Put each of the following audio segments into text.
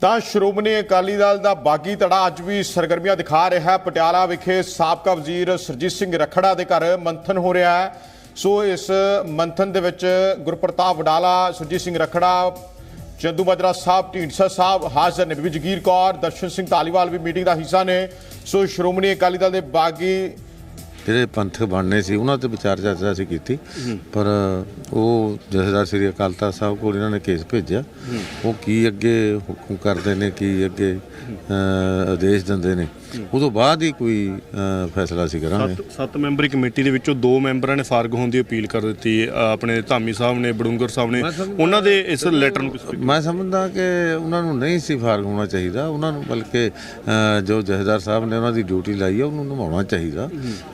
ਤਾਂ ਸ਼੍ਰੋਮਣੀ ਅਕਾਲੀ ਦਲ ਦਾ ਬਾਗੀ ਧੜਾ ਅੱਜ ਵੀ ਸਰਗਰਮੀਆਂ ਦਿਖਾ ਰਿਹਾ ਹੈ। ਪਟਿਆਲਾ ਵਿਖੇ ਸਾਬਕਾ ਵਜ਼ੀਰ ਸਰਜੀਤ ਸਿੰਘ ਰਖੜਾ ਦੇ ਘਰ ਮੰਥਨ ਹੋ ਰਿਹਾ ਹੈ। ਸੋ ਇਸ ਮੰਥਨ ਦੇ ਵਿੱਚ ਗੁਰਪ੍ਰਤਾਪ ਵਡਾਲਾ, ਸਰਜੀਤ ਸਿੰਘ ਰਖੜਾ, ਚੰਦੂ ਮਾਜਰਾ ਸਾਹਿਬ, ਢੀਂਡਸਾ ਸਾਹਿਬ ਹਾਜ਼ਰ ਨੇ। ਵੀ ਜਗੀਰ ਕੌਰ, ਦਰਸ਼ਨ ਸਿੰਘ ਧਾਲੀਵਾਲ ਵੀ ਮੀਟਿੰਗ ਦਾ ਹਿੱਸਾ ਨੇ। ਸੋ ਸ਼੍ਰੋਮਣੀ ਅਕਾਲੀ ਦਲ ਦੇ ਬਾਗੀ ਜਿਹੜੇ ਪੰਥਕ ਬਣਨੇ ਸੀ ਉਹਨਾਂ ਤੇ ਵਿਚਾਰ ਚਰਚਾ ਅਸੀਂ ਕੀਤੀ। ਪਰ ਉਹ ਜਥੇਦਾਰ ਸ੍ਰੀ ਅਕਾਲ ਤਖਤ ਸਾਹਿਬ ਕੋਲ ਇਹਨਾਂ ਨੇ ਕੇਸ ਭੇਜਿਆ। ਉਹ ਕੀ ਅੱਗੇ ਹੁਕਮ ਕਰਦੇ ਨੇ ਕੀ ਅੱਗੇ ਆਦੇਸ਼ ਦਿੰਦੇ ਨੇ। ਉਦੋਂ ਬਾਅਦ ਹੀ ਕੋਈ ਫੈਸਲਾ ਅਸੀਂ ਕਰਾਂਗੇ। ਸੱਤ ਮੈਂਬਰੀ ਕਮੇਟੀ ਦੇ ਵਿੱਚੋਂ ਦੋ ਮੈਂਬਰਾਂ ਨੇ ਫਾਰਗ ਹੋਣ ਦੀ ਅਪੀਲ ਕਰ ਦਿੱਤੀ। ਆਪਣੇ ਧਾਮੀ ਸਾਹਿਬ ਨੇ ਬੜੂੰਗਰ ਸਾਹਿਬ ਨੇ ਉਹਨਾਂ ਦੇ ਇਸ ਲੈਟਰ ਨੂੰ ਮੈਂ ਸਮਝਦਾ ਕਿ ਉਹਨਾਂ ਨੂੰ ਨਹੀਂ ਸੀ ਫਾਰਗ ਹੋਣਾ ਚਾਹੀਦਾ। ਉਹਨਾਂ ਨੂੰ ਬਲਕਿ ਜੋ ਜਥੇਦਾਰ ਸਾਹਿਬ ਨੇ ਉਹਨਾਂ ਦੀ ਡਿਊਟੀ ਲਾਈ ਹੈ ਉਹਨੂੰ ਨਿਭਾਉਣਾ ਚਾਹੀਦਾ।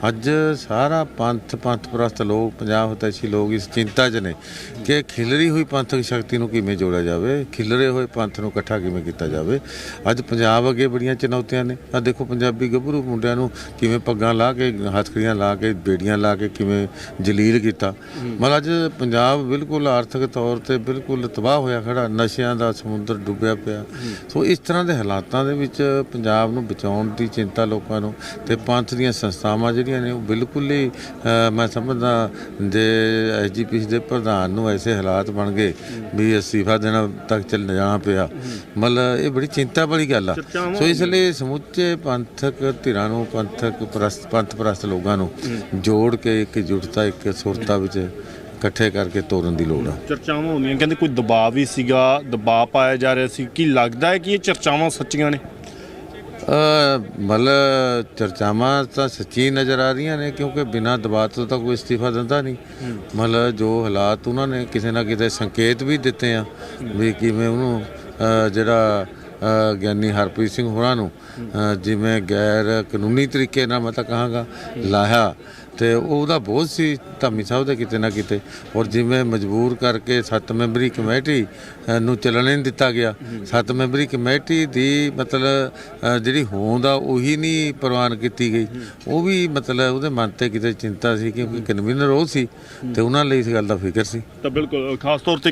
ਅੱਜ ਅੱਜ ਸਾਰਾ ਪੰਥ ਪੰਥ ਪ੍ਰਸਤ ਲੋਕ ਪੰਜਾਬ ਹਤੈਸ਼ੀ ਲੋਕ ਇਸ ਚਿੰਤਾ 'ਚ ਨੇ ਕਿ ਖਿਲਰੀ ਹੋਈ ਪੰਥਕ ਸ਼ਕਤੀ ਨੂੰ ਕਿਵੇਂ ਜੋੜਿਆ ਜਾਵੇ, ਖਿਲਰੇ ਹੋਏ ਪੰਥ ਨੂੰ ਇਕੱਠਾ ਕਿਵੇਂ ਕੀਤਾ ਜਾਵੇ। ਅੱਜ ਪੰਜਾਬ ਅੱਗੇ ਬੜੀਆਂ ਚੁਣੌਤੀਆਂ ਨੇ। ਆ ਦੇਖੋ ਪੰਜਾਬੀ ਗੱਭਰੂ ਮੁੰਡਿਆਂ ਨੂੰ ਕਿਵੇਂ ਪੱਗਾਂ ਲਾ ਕੇ, ਹੱਥਕੜੀਆਂ ਲਾ ਕੇ, ਬੇੜੀਆਂ ਲਾ ਕੇ ਕਿਵੇਂ ਜਲੀਲ ਕੀਤਾ। ਮਤਲਬ ਅੱਜ ਪੰਜਾਬ ਬਿਲਕੁਲ ਆਰਥਿਕ ਤੌਰ ਤੇ ਬਿਲਕੁਲ ਤਬਾਹ ਹੋਇਆ ਖੜਾ। ਨਸ਼ਿਆਂ ਦਾ ਸਮੁੰਦਰ ਡੁੱਬਿਆ ਪਿਆ। ਸੋ ਇਸ ਤਰ੍ਹਾਂ ਦੇ ਹਾਲਾਤਾਂ ਦੇ ਵਿੱਚ ਪੰਜਾਬ ਨੂੰ ਬਚਾਉਣ ਦੀ ਚਿੰਤਾ ਲੋਕਾਂ ਨੂੰ ਤੇ ਪੰਥ ਦੀਆਂ ਸੰਸਥਾਵਾਂ ਜਿਹੜੀਆਂ ਨੇ ਉਹ ਬਿਲਕੁਲ ਹੀ ਮੈਂ ਸਮਝਦਾ ਜੇ ਐਸਜੀਪੀਸੀ ਦੇ ਪ੍ਰਧਾਨ ਨੂੰ ਐਸੇ ਹਾਲਾਤ ਬਣ ਗਏ ਵੀ ਅਸਤੀਫਾ ਦੇਣਾ ਤੱਕ ਚੱਲ ਜਾਣਾ ਪਿਆ ਮਤਲਬ ਇਹ ਬੜੀ ਚਿੰਤਾ ਵਾਲੀ ਗੱਲ ਆ। ਸੋ ਇਸ ਲਈ ਸਮੁੱਚੇ ਪੰਥਕ ਧਿਰਾਂ ਨੂੰ ਪੰਥਕ ਪ੍ਰਸਤ ਪੰਥ ਪ੍ਰਸਤ ਲੋਕਾਂ ਨੂੰ ਜੋੜ ਕੇ ਇੱਕ ਜੁਟਤਾ ਇੱਕ ਸੁਰਤਾ ਵਿੱਚ ਇਕੱਠੇ ਕਰਕੇ ਤੋਰਨ ਦੀ ਲੋੜ ਆ। ਚਰਚਾਵਾਂ ਹੁੰਦੀਆਂ ਕਹਿੰਦੇ ਕੋਈ ਦਬਾਅ ਵੀ ਸੀਗਾ ਦਬਾਅ ਪਾਇਆ ਜਾ ਰਿਹਾ ਸੀ। ਕੀ ਲੱਗਦਾ ਹੈ ਕਿ ਇਹ ਚਰਚਾਵਾਂ ਸੱਚੀਆਂ ਨੇ? ਮਤਲਬ ਚਰਚਾਵਾਂ ਤਾਂ ਸੱਚੀ ਨਜ਼ਰ ਆ ਰਹੀਆਂ ਨੇ, ਕਿਉਂਕਿ ਬਿਨਾਂ ਦਬਾਅ ਤੋਂ ਤਾਂ ਕੋਈ ਅਸਤੀਫਾ ਦਿੰਦਾ ਨਹੀਂ। ਮਤਲਬ ਜੋ ਹਾਲਾਤ ਉਹਨਾਂ ਨੇ ਕਿਸੇ ਨਾ ਕਿਤੇ ਸੰਕੇਤ ਵੀ ਦਿੱਤੇ ਆ, ਵੀ ਕਿਵੇਂ ਉਹਨੂੰ ਜਿਹੜਾ ਗਿਆਨੀ ਹਰਪ੍ਰੀਤ ਸਿੰਘ ਹੋਰਾਂ ਨੂੰ ਜਿਵੇਂ ਗੈਰ ਕਾਨੂੰਨੀ ਤਰੀਕੇ ਨਾਲ ਮੈਂ ਤਾਂ ਕਹਾਂਗਾ, ਲਾਇਆ। ਤੇ ਉਹਦਾ ਬੋਝ ਸੀ ਧਾਮੀ ਸਾਹਿਬ ਦੇ ਕਿਤੇ ਨਾ ਕਿਤੇ। ਔਰ ਜਿਵੇਂ ਮਜਬੂਰ ਕਰਕੇ ਸੱਤ ਮੈਂਬਰੀ ਕਮੇਟੀ ਨੂੰ ਚੱਲਣ ਨਹੀਂ ਦਿੱਤਾ ਗਿਆ। ਸੱਤ ਮੈਂਬਰੀ ਕਮੇਟੀ ਦੀ ਮਤਲਬ ਜਿਹੜੀ ਹੋਂਦ ਆ, ਉਹੀ ਨਹੀਂ ਪ੍ਰਵਾਨ ਕੀਤੀ ਗਈ। ਉਹ ਵੀ ਮਤਲਬ ਉਹਦੇ ਮਨ ਤੇ ਕਿਤੇ ਚਿੰਤਾ ਸੀ, ਕਿਉਂਕਿ ਕਨਵੀਨਰ ਉਹ ਸੀ, ਤੇ ਉਹਨਾਂ ਲਈ ਇਸ ਗੱਲ ਦਾ ਫਿਕਰ ਸੀ। ਤਾਂ ਬਿਲਕੁਲ, ਖਾਸ ਤੌਰ ਤੇ